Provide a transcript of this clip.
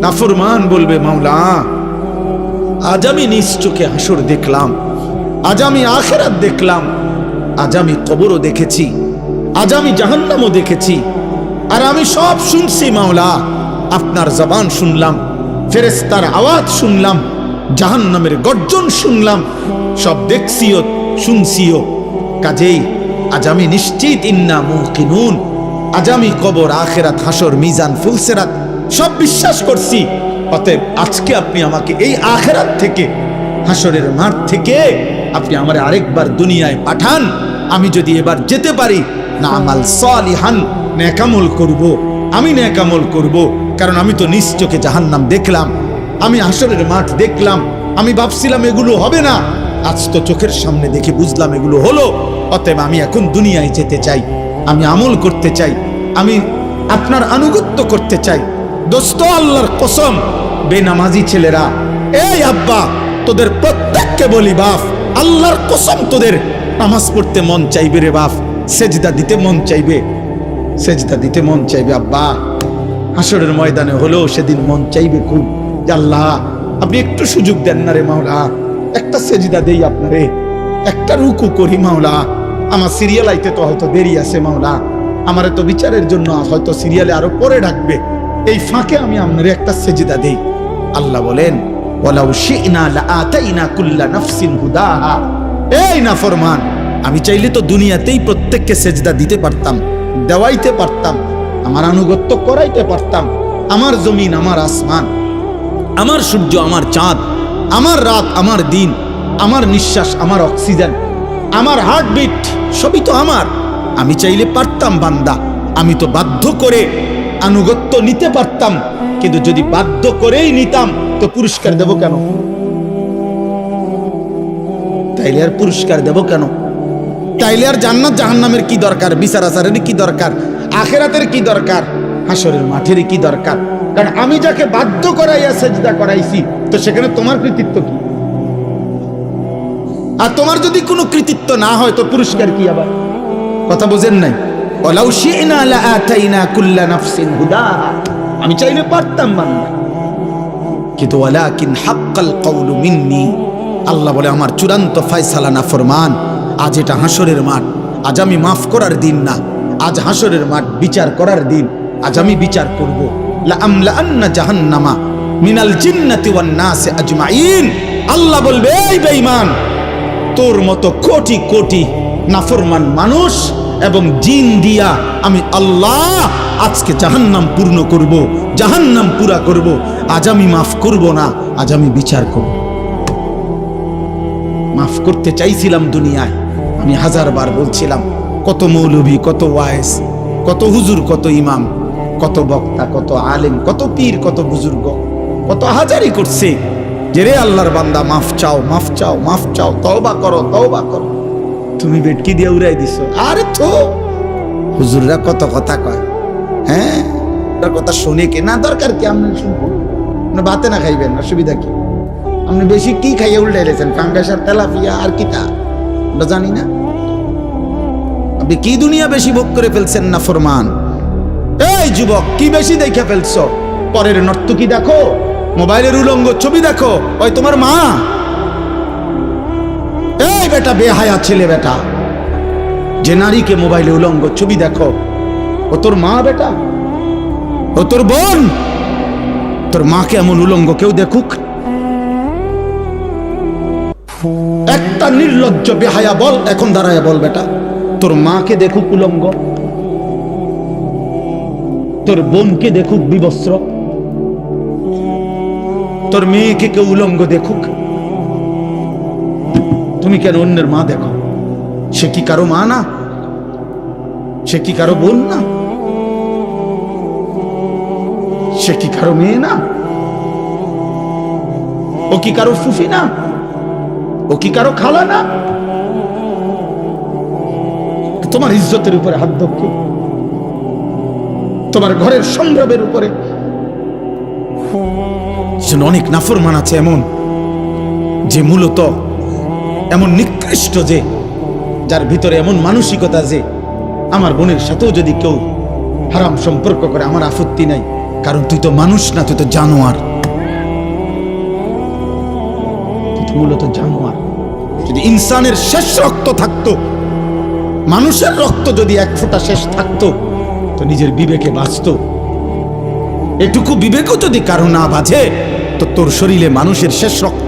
নাফরমান বলবে মাওলা। আজ আমি নিজ চোখে হাসর দেখলাম। আজ আমি আখেরাত দেখলাম। আজ আমি কবরও দেখেছি। আজ আমি জাহান্নামও দেখেছি। আর আমি সব শুনছি মাওলা। আপনার জবান শুনলাম ফেরেস্তার আওয়াজ শুনলাম, জাহান্নামের গর্জন শুনলাম। সব দেখছিও, শুনছিও। কাজেই আজ আমি নিশ্চিত ইন্না মুকিনুন। আজ আমি কবর, আখেরাত, হাসর, মিজান, ফুলসেরাত সব বিশ্বাস করছি। অতএব আজকে আপনি আমাকে এই আখেরাত থেকে হাসরের মাঠ থেকে আপনি আমার আরেকবার দুনিয়ায় পাঠান। আমি যদি এবার যেতে পারি না আমাল সালিহান নেকামল করব। আমি নেকামল করব, কারণ আমি তো নিজ চোখে জাহান্নাম দেখলাম। আমি হাসরের মাঠ দেখলাম, আমি ভাবছিলাম এগুলো হবে না। আজ তো চোখের সামনে দেখে বুঝলাম এগুলো হলো। অতএব আমি এখন দুনিয়ায় যেতে চাই, আমি আমল করতে চাই, আমি আপনার আনুগত্য করতে চাই। দোস্ত, আল্লাহর কসম, বেনামাজি ছেলেরা, এই আব্বা, তোদের প্রত্যেককে বলি বাপ, আল্লাহর কসম তোদের, নামাজ পড়তে মন চাইবে রে বাপ, সেজদা দিতে মন চাইবে, সেজদা দিতে মন চাইবে, আব্বা। হাসরের ময়দানে হলেও সেদিন মন চাইবে খুব আল্লাহ, আপনি একটু সুযোগ দেন না রে মাওলা, একটা সেজদা দেই আপনারে, একটা রুকু করি মাওলা। আমার সিরিয়াল আইতে তো হয়তো দেরি আছে মাওলা, আমারে তো বিচারের জন্য হয়তো সিরিয়ালে আরও পরে ডাকবে। এই ফাঁকে আমি আপনার একটা সেজদা দেই। আল্লাহ বলেন, ওয়ালাউ শি'না লাআতাইনা কুল্লা নাফসিন হুদাহা। এই না ফরমান আমি চাইলে তো দুনিয়াতেই প্রত্যেককে সেজদা দিতে পারতাম, দেওয়াইতে পারতাম, আমার আনুগত্য করাইতে পারতাম। আমার জমিন, আমার আসমান, আমার সূর্য, আমার চাঁদ, আমার রাত, আমার দিন, আমার নিঃশ্বাস, আমার অক্সিজেন, আমার হার্টবিট, সবই তো আমার। আমি চাইলে পারতাম বান্দা, আমি তো বাধ্য করে আনুগত্য নিতে পারতাম, কিন্তু যদি বাধ্য করেই নিতাম, তো পুরস্কার দেব কেন? তাইলে আর পুরস্কার দেব কেন? তাইলে আর জান্নাত জাহান্নামের কি দরকার? বিচার আচারের কি দরকার? আখেরাতের কি দরকার? হাসরের মাঠের কি দরকার? কারণ আমি যাকে বাধ্য করাইয়া সেজদা করাইছি, তো সেখানে তোমার কৃতিত্ব কি? আর তোমার যদি কোনো কৃতিত্ব না হয়, তো পুরস্কার কি আবার? কথা বোঝেন নাই? আমি চাইলে পারতাম কিন্তু আল্লাহ বলে, আমার চূড়ান্ত ফরমান আজ এটা হাসরের মাঠ। আজ আমি মাফ করার দিন না। আজ হাসরের মাঠ, বিচার করার দিন। আজ আমি বিচার করব। লা আন্না জাহান্নামা মিনাল আজমাইন। আল্লাহ বলবে তোর মতো কোটি কোটি নাফরমান মানুষ এবং জিন দিয়া আমি আল্লাহ আজকে জাহান্নাম পূর্ণ করব, জাহান্নাম পুরা করব। আজ আমি মাফ করব না, আজ আমি বিচার করব। মাফ করতে চাইছিলাম দুনিয়ায়, আমি হাজার বার বলছিলাম, কত মৌলভী কত ওয়াইস, কত হুজুর, কত ইমাম, কত বক্তা, কত আলেম, কত পীর, কত বুজুর্গ, কত হাজারি করছে। যে রে আল্লাহর বান্দা, মাফ চাও মাফ চাও মাফ চাও, তওবা করো তওবা করো। তুমি বেটকি দিয়ে উড়াই দিছো। আরে তো হুজুররা কত কথা কয় হ্যাঁ? কথা শুনে কি? না, দরকার কি? আপনি শুনব। আপনি ভাতে না খাইবেন, অসুবিধা কি? আপনি বেশি কি খাইয়ে উল্টে এলেছেন ফাঙ্গাস আর তেলাপিয়া আর কি তা? আমরা জানি না। আপনি কি দুনিয়া বেশি ভোগ করে ফেলছেন না ফরমান? এই যুবক, কি বেশি দেখে ফেলছো? পরের নর্তকি দেখো, মোবাইলের উলঙ্গ ছবি দেখো। ওই তোমার মা। এই বেটা বেহায়া ছেলে বেটা। যে নারীকে মোবাইলে উলঙ্গ ছবি দেখো, ও তোর মা বেটা? ও তোর বোন? তোর মাকে এমন উলঙ্গ কেউ দেখুক? একটা নির্লজ্জ বেহায়া বল, এখন দাঁড়ায় বল বেটা। তোর মাকে দেখুক উলঙ্গ। তোর বোনকে দেখুক বিবস্ত্র। তোর মেয়েকে কেউ উলঙ্গ দেখুক। তুমি কেন অন্যের মা দেখো? সে কি কারও মা না? সে কি কারও বোন না? সে কি কারও মেয়ে না? ও কি কারও ফুফি না? ও কি কারও খালা না? তোমার ইজ্জতের উপরে হাত দক্ষি তোমার ঘরের সম্ভ্রমের উপরে। অনেক নাফরমান আছে এমন যে মূলত এমন নিকৃষ্ট যে, যার ভিতরে এমন মানসিকতা যে, আমার বোনের সাথেও যদি কেউ হারাম সম্পর্ক করে, আমার আপত্তি নাই। কারণ তুই তো মানুষ না, তুই তো জানোয়ার। মূলত জানোয়ার। যদি ইনসানের শেষ রক্ত থাকতো, মানুষের রক্ত যদি এক ফোঁটা শেষ থাকতো, তো নিজের বিবেকে বাঁচত। এটুকু বিবেকও যদি কারও না বাজে তো তোর শরীরে মানুষের শেষ রক্ত